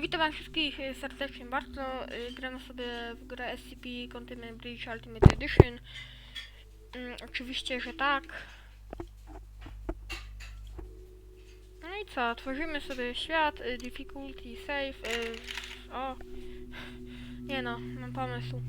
Witam was wszystkich serdecznie bardzo. Y, Gramy sobie w grę SCP Containment Bridge Ultimate Edition. Mm, oczywiście, że tak. No i co? Tworzymy sobie świat, y, difficulty, save. Y, o! Nie no, mam pomysł.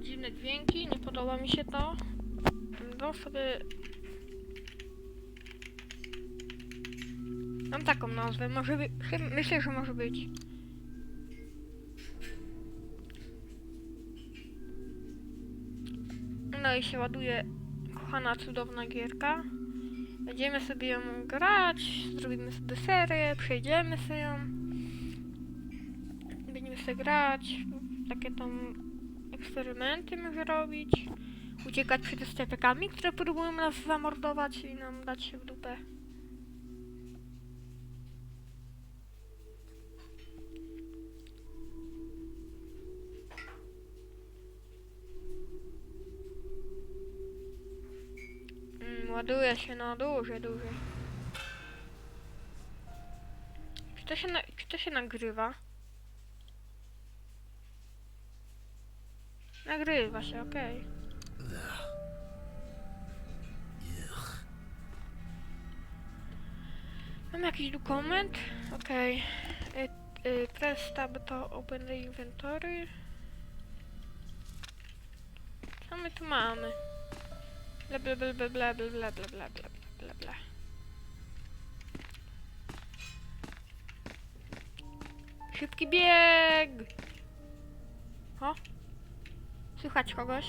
Dziwne dźwięki, nie podoba mi się to. No sobie Mam taką nazwę, może by, chy- myślę, że może być. No i się ładuje kochana, cudowna gierka. Będziemy sobie ją grać, zrobimy sobie serię, przejdziemy sobie ją. Będziemy sobie grać, takie tam eksperymenty może robić. Uciekać przed SCP-kami, które próbują nas zamordować i nam dać się w dupę. Ładuje się na duże, duże. Czy to się, na, czy to się nagrywa? Nagrywa się, okej. Mam jakiś dokument? Okej. Y, y, Press tab to open inventory. Co my tu mamy? Bla bla bla bla bla bla bla bla bla bla bla bla. Szybki bieg! O! Słychać kogoś?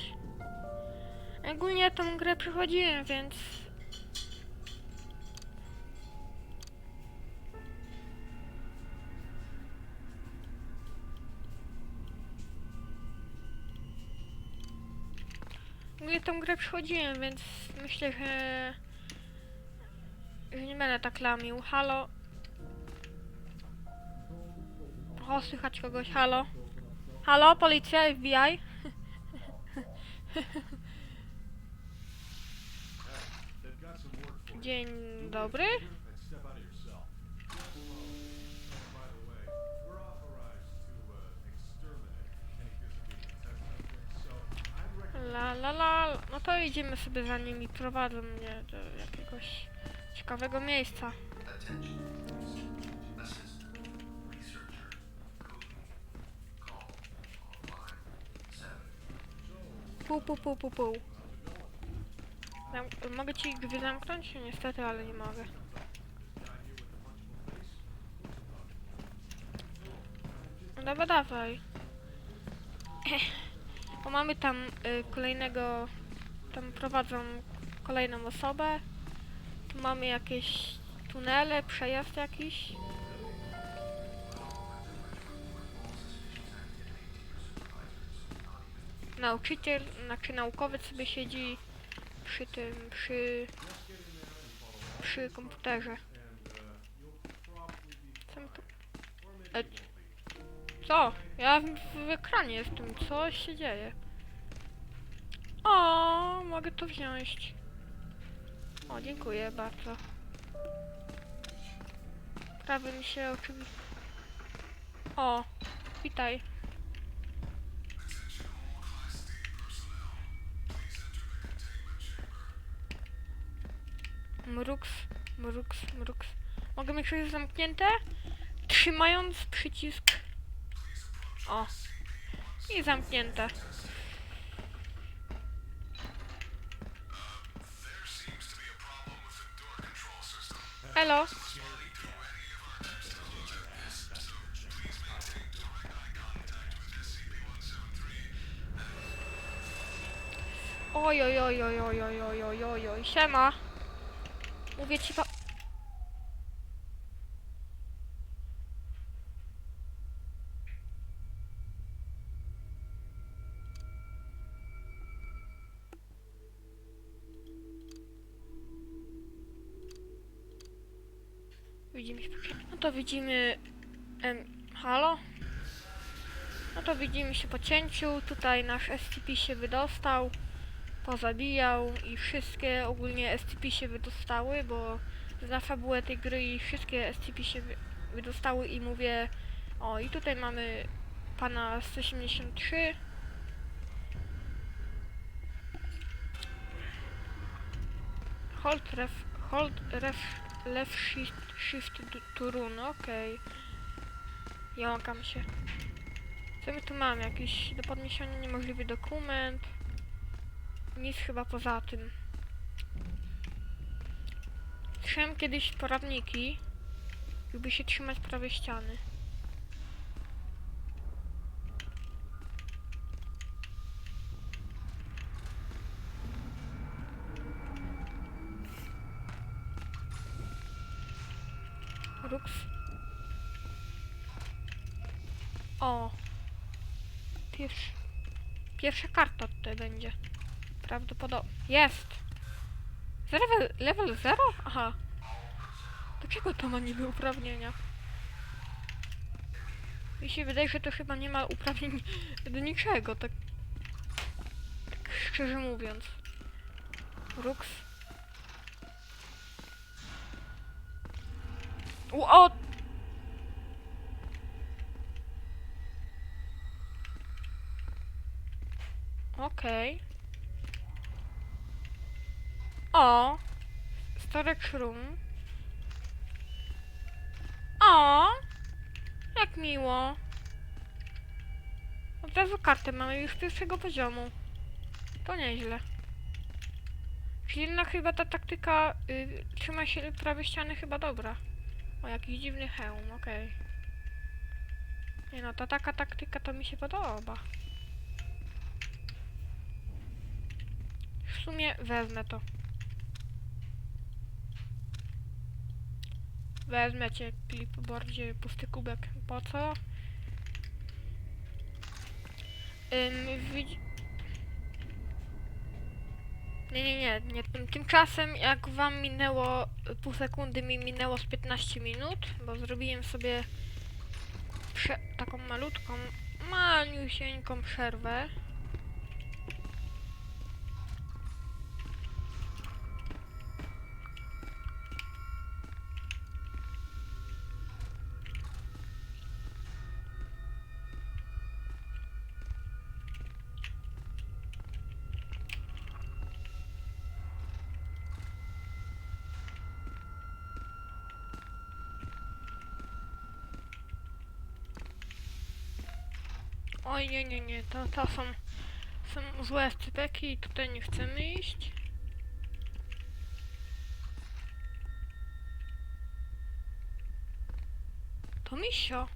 Ogólnie tą grę przechodziłem, więc... tą grę przechodziłem, więc myślę, że... że nie będę tak lamił. Halo? O, słychać kogoś. Halo? Halo, policja, FBI? Dzień dobry. La la la. No to idziemy sobie za nimi. Prowadzą mnie do jakiegoś ciekawego miejsca. Pół, pół, pół, pół, pół. Zam mogę ci drzwi zamknąć? Niestety, ale nie mogę. No dobra, dawaj. Bo mamy tam kolejnego... Tam prowadzą kolejną osobę. Tu mamy jakieś tunele, przejazd jakiś. Nauczyciel, znaczy naukowiec sobie siedzi przy tym, przy... przy komputerze. E, co? Ja w, w ekranie jestem, co się dzieje? Mogę to wziąć. O, dziękuję bardzo. Prawy mi się oczywiście... O, witaj. Mruks, mruks, mruks. Mogę mieć coś zamknięte? Trzymając przycisk. O. I zamknięte. Elo. Oj, oj, oj, oj, oj, oj, oj, oj, oj, siema. Mówię ci pa... Widzimy się. No to widzimy... Em, halo? No to widzimy się po cięciu. Tutaj nasz SCP się wydostał. pozabijał i wszystkie ogólnie SCP się wydostały, bo za fabułę tej gry i wszystkie SCP się wy- wydostały i mówię o i tutaj mamy pana 173 Hold ref, hold ref, left shift, shift to, to run, okej. Jąkam się. Co my tu mamy? Jakiś do podniesienia niemożliwy dokument. Nic chyba poza tym. Słyszałem kiedyś poradniki, jakby się trzymać prawej ściany. Rux. O. Pierwszy. Pierwsza karta tutaj będzie. Prawdopodobnie. Jest! Level, level 0? Aha. Dlaczego to ma niby uprawnienia? Mi się wydaje, że to chyba nie ma uprawnień do niczego, tak, tak szczerze mówiąc. Rux. O! Okej. O! Storage room. O! Jak miło. Od razu kartę mamy już pierwszego poziomu. To nieźle. Czyli chyba ta taktyka y, trzyma się prawej ściany chyba dobra. O, jakiś dziwny hełm, okej. Nie no, ta taka taktyka to mi się podoba. W sumie wezmę to. Wezmę cię, clipboardzie, pusty kubek. Po co? Ym, widz... Nie, nie, nie, nie. Tym, tymczasem jak wam minęło pół sekundy, mi minęło z 15 minut, bo zrobiłem sobie taką malutką, maliusieńką przerwę. Nie, nie, nie, to, to są, są złe scypeki i tutaj nie chcemy iść. To misio.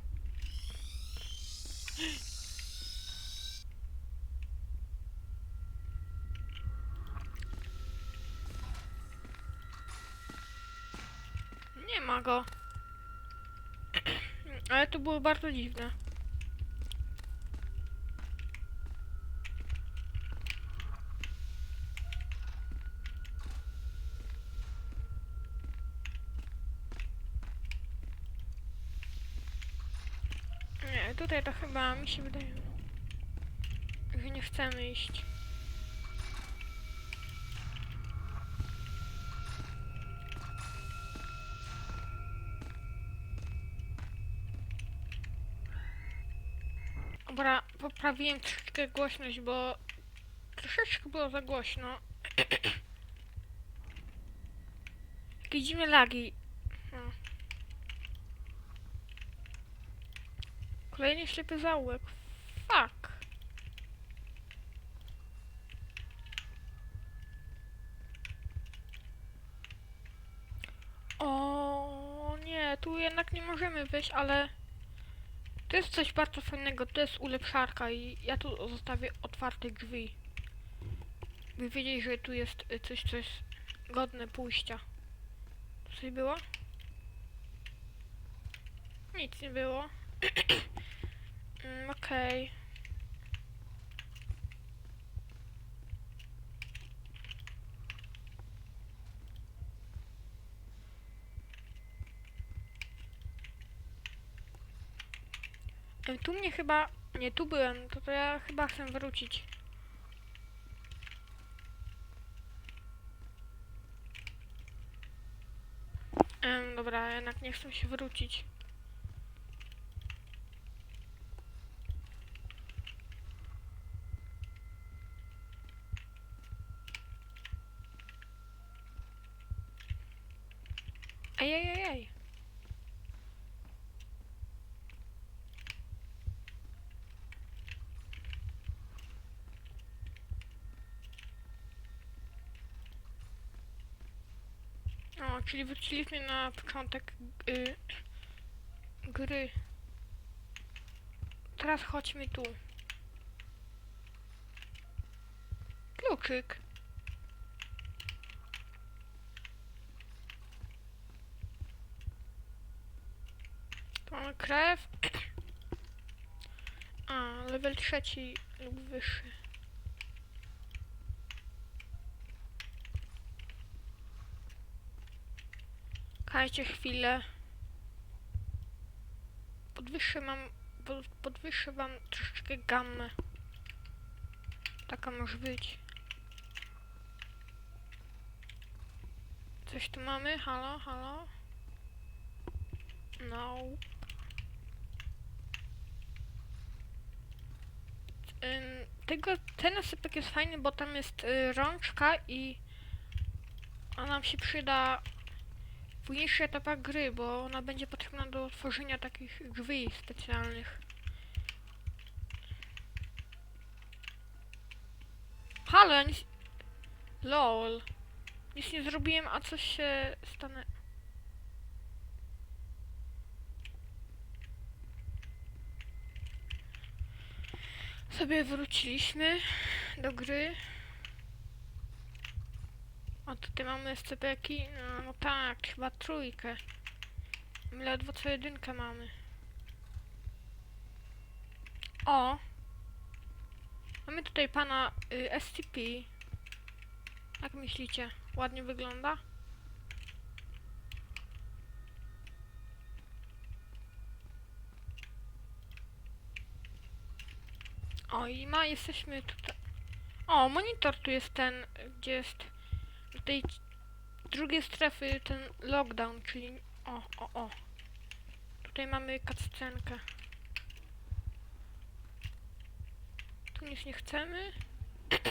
Nie ma go. Ale to było bardzo dziwne. Nie, tutaj to chyba mi się wydaje, że nie chcemy iść. Dobra, poprawiłem troszeczkę głośność, bo troszeczkę było za głośno. Dziwne lagi. No. Kolejny ślepy zaułek. Fuck. O nie, tu jednak nie możemy wejść, ale to jest coś bardzo fajnego, to jest ulepszarka i ja tu zostawię otwarte drzwi. By wiedzieć, że tu jest y, coś, coś godne pójścia. Coś było? Nic nie było. Mm, Okej. Okay. Tu mnie chyba... Nie, tu byłem, to, to ja chyba chcę wrócić. Dobra, jednak nie chcę się wrócić. Czyli wróciliśmy na początek y, gry. Teraz chodźmy tu. Kluczyk. Tu mamy krew. A, level trzeci lub wyższy. Kajcie chwilę. Podwyższę mam. pod- Podwyższę wam troszeczkę gammę. Taka może być. Coś tu mamy? Halo, halo? No. Ym, tego, ten nasypek jest fajny, bo tam jest y, rączka i ona nam się przyda późniejszych etapach gry, bo ona będzie potrzebna do tworzenia takich drzwi specjalnych. Halo, nic... LOL. Nic nie zrobiłem, a coś się stanę... Sobie wróciliśmy do gry. A tutaj mamy SCP-ki. No, no tak, chyba trójkę. My ledwo co jedynkę mamy. O! Mamy tutaj pana y, SCP. Jak myślicie? Ładnie wygląda? O, i ma, jesteśmy tutaj. O, monitor tu jest ten, gdzie jest tej drugiej strefy ten lockdown, czyli o, o, o. Tutaj mamy cutscenkę. Tu nic nie chcemy.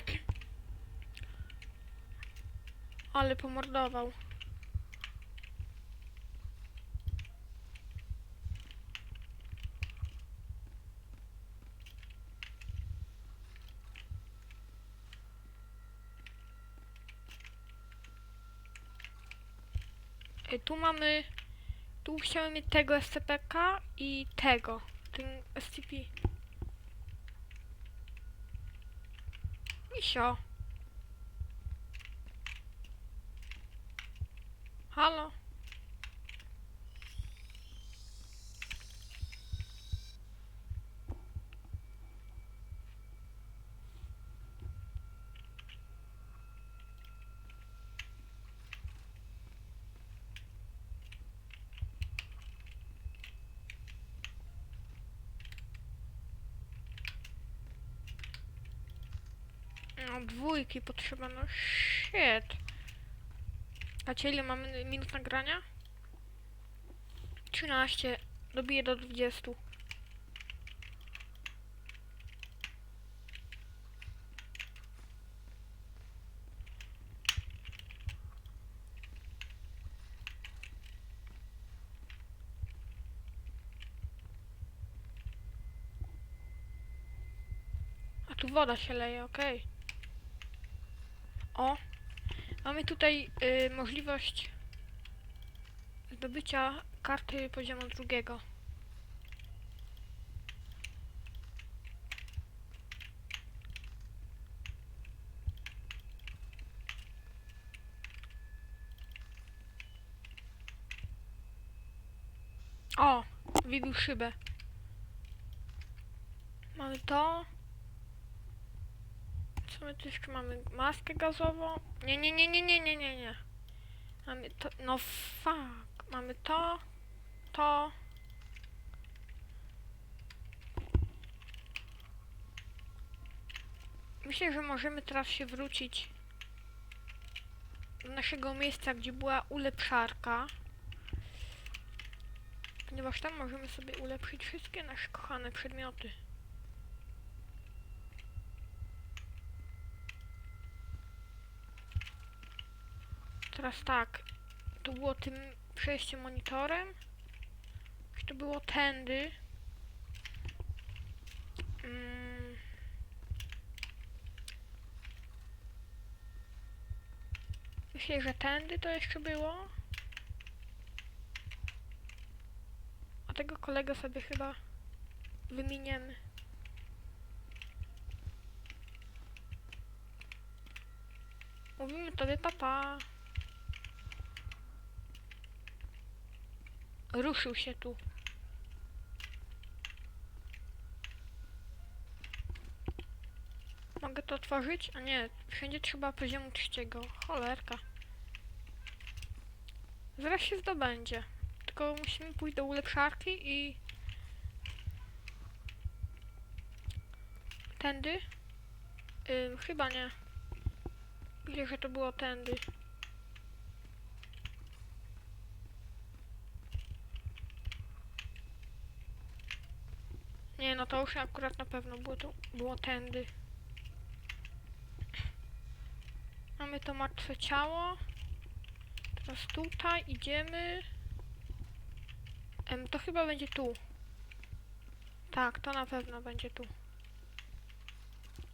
Ale pomordował. Tu mamy. Tu chciałem mieć tego SCPK i tego. Ten SCP. Misio. Halo. No, dwójki potrzeba, no shit. A cię ile mamy minut nagrania? 13. Dobiję do 20. A tu woda się leje, okej. O, mamy tutaj y, możliwość zdobycia karty poziomu drugiego. O, wybił szybę. Mamy to. My tu jeszcze mamy? Maskę gazową? Nie, nie, nie, nie, nie, nie, nie, nie. Mamy to, no fuck. Mamy to, to. Myślę, że możemy teraz się wrócić do naszego miejsca, gdzie była ulepszarka. Ponieważ tam możemy sobie ulepszyć wszystkie nasze kochane przedmioty. Teraz tak, to było tym przejściem monitorem. Czy to było tędy? Mm. Myślę, że tędy to jeszcze było. A tego kolegę sobie chyba wyminiemy. Mówimy tobie papa. Ruszył się tu. Mogę to otworzyć? A nie, wszędzie trzeba poziomu trzeciego. Cholerka. Zaraz się zdobędzie. Tylko musimy pójść do ulepszarki i... Tędy? Ym, chyba nie. Widzę, że to było tędy. Nie, no to już akurat na pewno było, to, było tędy. Mamy to martwe ciało. Teraz tutaj idziemy. Em, to chyba będzie tu. Tak, to na pewno będzie tu.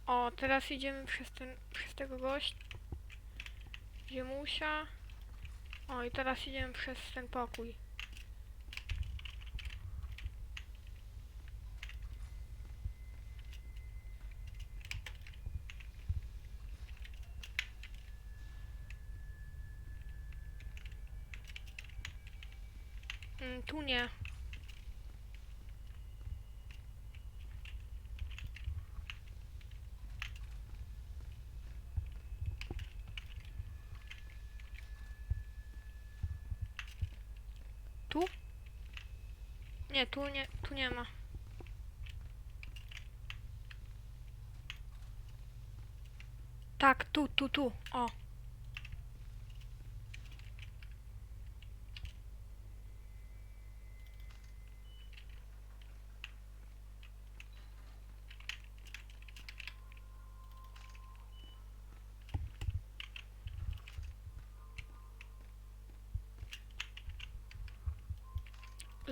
O, teraz idziemy przez, ten, przez tego gościa. Ziemusia. O, i teraz idziemy przez ten pokój. Mm, tu nie. Tu? Nie, tu nie, tu nie ma. Tak, tu, tu, tu. O.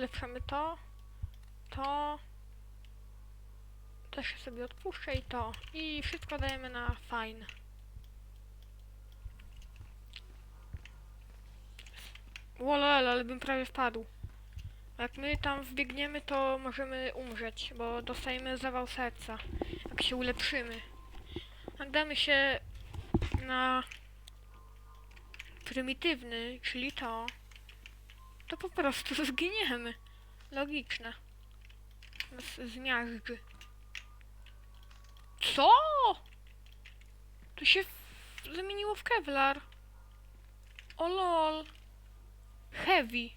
Ulepszamy to, to, też sobie odpuszczę i to. I wszystko dajemy na fine. Wolel, ale bym prawie wpadł. Jak my tam wbiegniemy, to możemy umrzeć, bo dostajemy zawał serca, jak się ulepszymy. Jak damy się na prymitywny, czyli to, to po prostu zginiemy. Logiczne. Nas zmiażdży. Co? To się w- zamieniło w Kevlar. O lol. Heavy.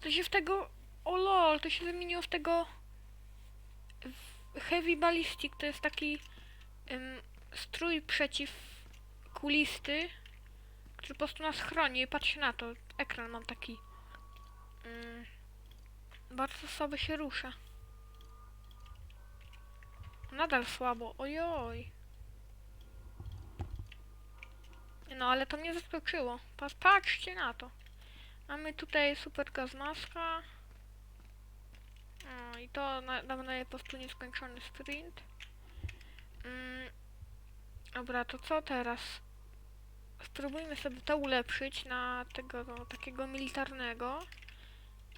To się w tego... O lol, to się zamieniło w tego... Heavy Ballistic to jest taki... Strój przeciwkulisty, który po prostu nas chroni. Patrzcie na to. Ekran mam taki. Mm, bardzo słabo się rusza. Nadal słabo, ojoj. No, ale to mnie zaskoczyło. Pa- Patrzcie na to. Mamy tutaj super gaz maska. O, I to na, daje po prostu nieskończony sprint. Mm, dobra, to co teraz? Spróbujmy sobie to ulepszyć na tego no, takiego militarnego.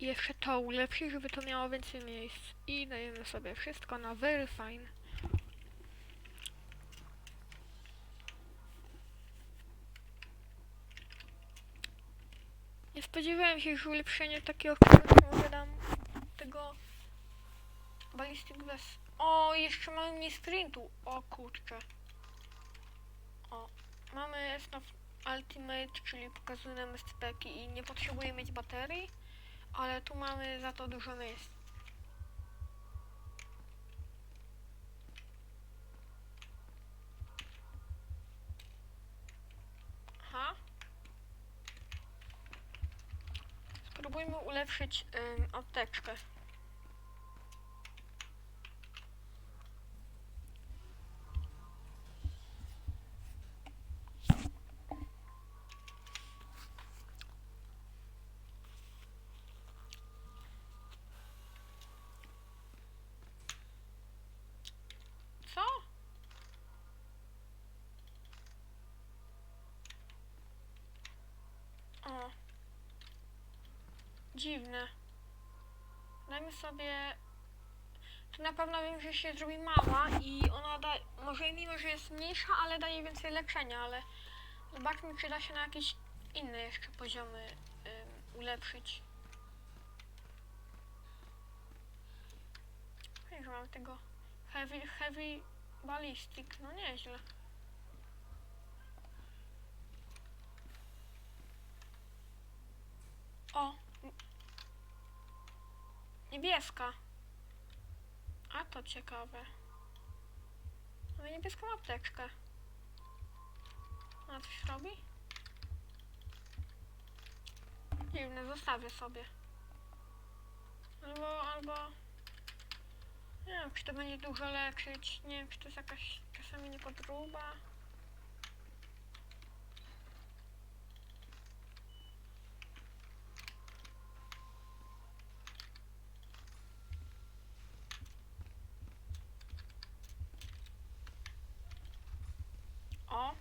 Jeszcze to ulepszyć, żeby to miało więcej miejsc. I dajemy sobie wszystko na very fine. Nie spodziewałem się, że ulepszenie takiego którego wydam tego ballistic vest. O, jeszcze mamy mniej sprintu. O kurczę. O, mamy SNAF Ultimate, czyli pokazuje nam speki i nie potrzebuje mieć baterii, ale tu mamy za to dużo miejsc. Aha. Spróbuj spróbujmy ulepszyć ym, apteczkę. Co? O. Dziwne. Dajmy sobie... Na pewno wiem, że się zrobi mała i ona da... Może mimo, że jest mniejsza, ale daje więcej leczenia, ale... Zobaczmy, czy da się na jakieś inne jeszcze poziomy ym, ulepszyć. Wiem, że mam tego heavy, heavy ballistic, no nieźle. O! Niebieska. A to ciekawe. Mamy niebieską apteczkę. Ona coś robi? Dziwne, zostawię sobie. Albo, albo... Nie wiem, czy to będzie dużo leczyć. Nie wiem, czy to jest jakaś czasami niepodróba. O!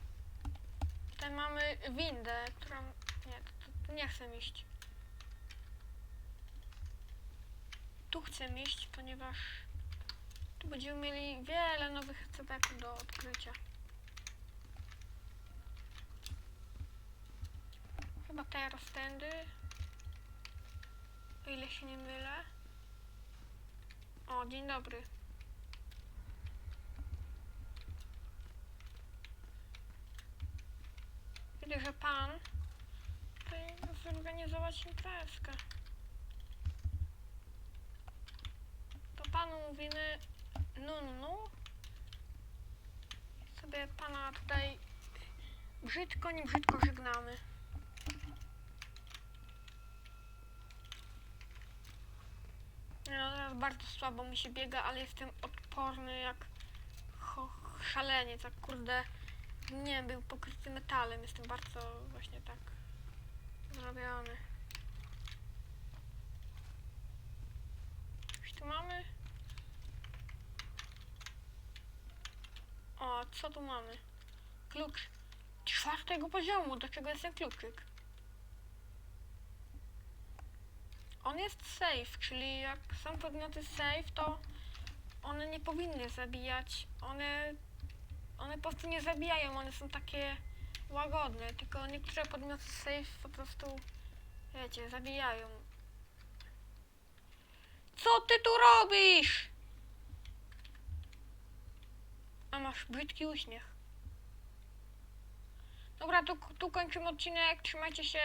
Tutaj mamy windę, którą... Nie, tu, tu nie chcę iść. Tu chcę iść, ponieważ tu będziemy mieli wiele nowych cedeków do odkrycia. Chyba teraz tędy. O ile się nie mylę. O, dzień dobry. Widzę, że pan tutaj zorganizować imprezkę. Panu mówimy Nunnu. Sobie pana tutaj brzydko, nie brzydko żegnamy. No, teraz bardzo słabo mi się biega, ale jestem odporny jak cho- szaleniec, jak kurde, nie był pokryty metalem. Jestem bardzo właśnie tak zrobiony. Coś tu mamy? O, co tu mamy? Klucz czwartego poziomu. Do czego jest ten kluczyk? On jest safe, czyli jak są podmioty safe, to one nie powinny zabijać. One, one po prostu nie zabijają, one są takie łagodne, tylko niektóre podmioty safe po prostu, wiecie, zabijają. Co ty tu robisz? A masz brzydki uśmiech. Dobra, tu, tu kończymy odcinek. Trzymajcie się.